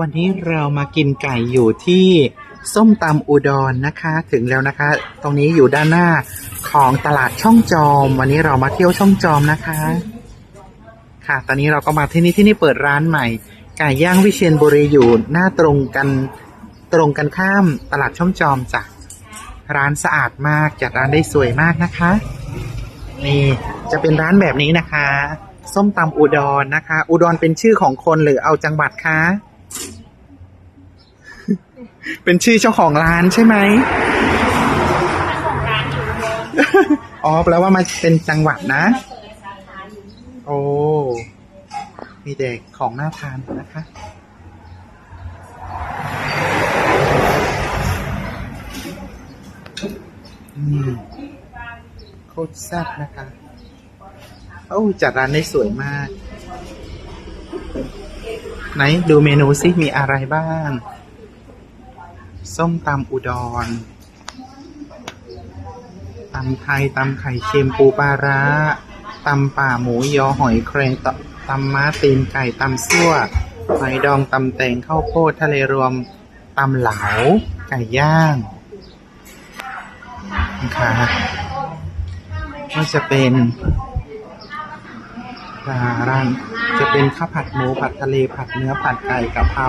วันนี้เรามากินไก่อยู่ที่ส้มตำอุดรนะคะ ถึงแล้วนะคะ ตรงนี้อยู่ด้านหน้าของตลาดช่องจอม วันนี้เรามาเที่ยวช่องจอมนะคะ ค่ะ ตอนนี้เราก็มาที่นี่ที่นี่เปิดร้านใหม่ ไก่ย่างวิเชียนบุรีอยู่หน้าตรงกันตรงกันข้ามตลาดช่องจอมจ้ะร้านสะอาดมากจัดร้านได้สวยมากนะคะ นี่จะเป็นร้านแบบนี้นะคะ ส้มตำอุดรนะคะ อุดรเป็นชื่อของคนหรือเอาจังหวัดคะ เป็นชื่อเจ้าของร้านใช่ไหมอ๋อแปลว่ามันเป็นจังหวัดนะ โอ้ มีเด็กของน่าทานนะคะ อืมโคตรแซ่บนะคะโอ้จัดร้านได้สวยมาก ไหนดูเมนูซิมีอะไรบ้าง ส้มตำอุดรตำไทยตำไข่เค็มปูปลาร้าตำป่าหมูยอหอยแครงตตำม้าตีนไก่ตำซั่วหอยดองตำแตงข้าวโพดทะเลรวมตำเหลา ไก่ย่างนะคะก็จะเป็น ร้านจะเป็นข้าวผัดหมูผัดทะเลผัดเนื้อผัดไก่กะเพรา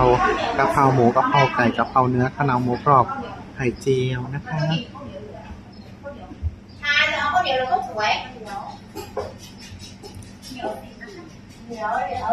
กะเพราหมูกะเพราไก่กะเพราเนื้อข้าวเหนาหมูกรอบไข่เจียวนะคะทานแล้วก็เดี๋ยวเราก็สวยเดี๋ยวเดี๋ยว